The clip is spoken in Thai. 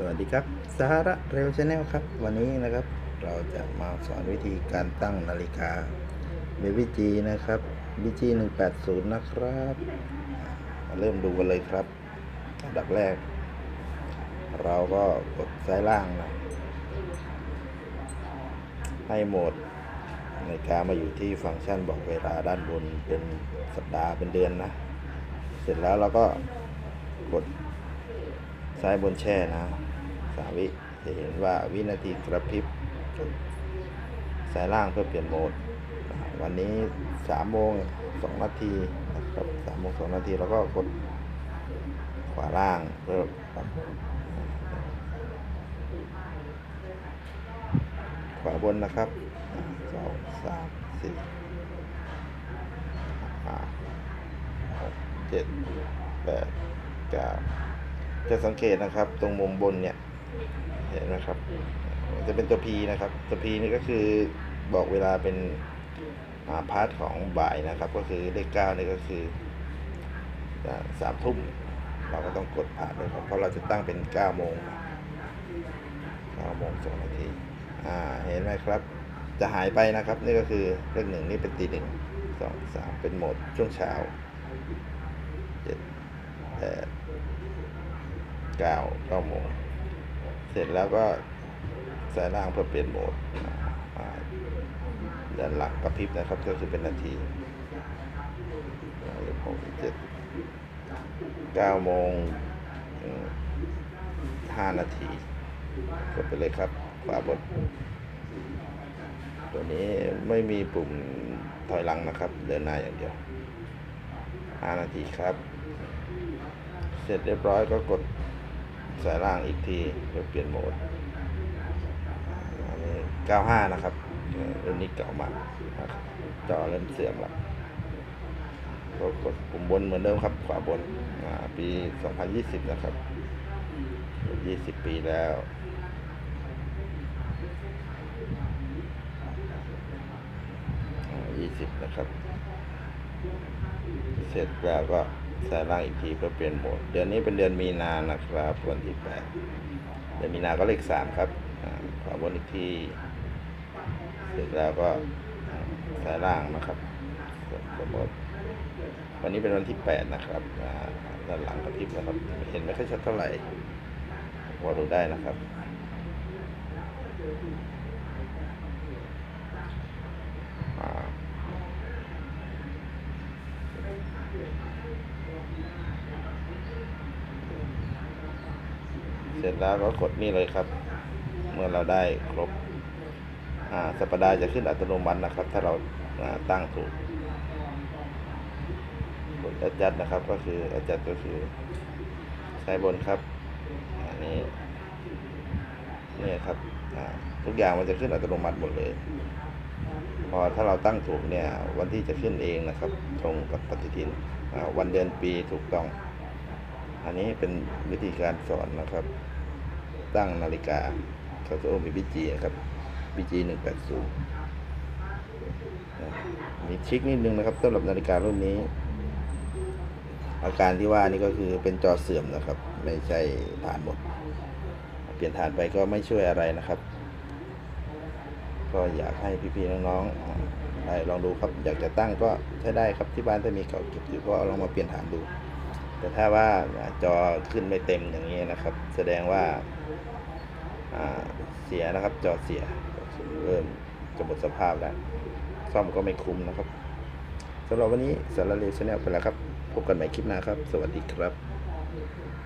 สวัสดีครับสาระเร็วชาแนลครับ วันนี้นะครับเราจะมาสอนวิธีการตั้งนาฬิกาเบบี้จีนะครับบีจีหนึ่งแปดศูนย์นะครับมาเริ่มดูกันเลยครับอันดับแรก เราก็กดซ้ายล่างนะให้โหมดนาฬิกามาอยู่ที่ฟังก์ชันบอกเวลาด้านบนเป็นสัปดาห์เป็นเดือนนะ เสร็จแล้วเราก็กดซ้ายบนแช่นะ สาวิ จะเห็นว่าวินาทีกระพริบสายล่างเพื่อเปลี่ยนโหมด วันนี้สามโมงสองนาทีนะครับสามโมงสองนาทีแล้วก็กดขวาล่างเพื่อปรับขวาบนนะครับสองสามสี่ห้าหกเจ็ดแปดเก้าจะสังเกตนะครับ ตรงมุมบนเนี่ย เห็นไหมครับ จะเป็นตัว P นะครับ ตัว P นี่ก็คือบอกเวลาเป็นาพาร์ทของบ่ายนะครับ ก็คือเลขเก้านี่ก็คือสามทุ่มเราก็ต้องกดผ่านเลยครับเพราะเราจะตั้งเป็นเก้าโมงเก้าโมงสองนาทีอ่าเห็นไหมครับ จะหายไปนะครับ นี่ก็คือเลขหนึ่งนี่เป็นตีหนึ่งสองสามเป็นโหมดช่วงเช้าเจ็ดแปดเก้าเก้าโมง ร็จแล้วก็สายล่างเพื่อเปลี่ยนโหมดอ่าอ่าด้านหลังกระพริบนะครับก็คือเป็นนาทีหกเจ็ดเก้าโมงห้านาทีกดไปเลยครับขวาบนตัวนี้ไม่มีปุ่มถอยหลังนะครับ เดินหน้าอย่างเดียวห้านาทีครับ เสร็จเรียบร้อยก็กด สายล่างอีกทีเพื่อเปลี่ยนโหมดอันนี้95 นะครับเอ่อรุ่นนี้เก่ามากนะครับจอเริ่มเสื่อมแล้วก็กดปุ่มบนเหมือนเดิมครับ ขวาบนอ่าปี 2020 นะครับ 20 ปีแล้วอ่า20 นะครับ เสร็จแล้วก็ สายล่างอีกทีเพื่อเปลี่ยนโหมด เดือนนี้เป็นเดือนมีนานะครับวันที่แปดเดือนมีนาก็เลขสามครับอ่าขวาบนอีกทีเสร็จแล้วก็อ่าสายล่างนะครับสมมติวันนี้เป็นวันที่แปดนะครับด้านหลังกระพริบนะครับ เห็นไม่ค่อยชัดเท่าไหร่พอดูได้นะครับ เสร็จแล้วก็กดนี่เลยครับ เมื่อเราได้ครบอ่าสัปดาห์จะขึ้นอัตโนมัตินะครับ ถ้าเราาตั้งถูกกด adjust นะครับ ก็คือ adjust ก็คือซ้ายบนครับอันนี้นี่ครับทุกอย่างมันจะขึ้นอัตโนมัติหมดเลย พอถ้าเราตั้งถูกเนี่ย วันที่จะขึ้นเองนะครับ ตรงกับปฏิทินวันเดือนปีถูกต้อง อันนี้เป็นวิธีการสอนนะครับ ตั้งนาฬิกาเขาโอมีบีจีนะครับบีจีหนึ่งแปดศูนย์มีทริคนิดนึงนะครับสำหรับนาฬิการุ่นนี้ อาการที่ว่านี่ก็คือเป็นจอเสื่อมนะครับ ไม่ใช่ฐานหมด เปลี่ยนฐานไปก็ไม่ช่วยอะไรนะครับ ก็อยากให้พี่ๆน้องๆได้ลองดูครับ อยากจะตั้งก็ใช้ได้ครับที่บ้านถ้ามีเก่าเก็บอยู่ก็ลองมาเปลี่ยนฐานดู แต่ถ้าว่าจอขึ้นไม่เต็มอย่างนี้นะครับ แสดงว่าเสียนะครับ จอเสียเริ่มจะหมดสภาพแล้ว ซ่อมก็ไม่คุ้มนะครับสำหรับวันนี้สารเลวชาแนลไปแล้วครับ พบกันใหม่คลิปหน้าครับ สวัสดีครับ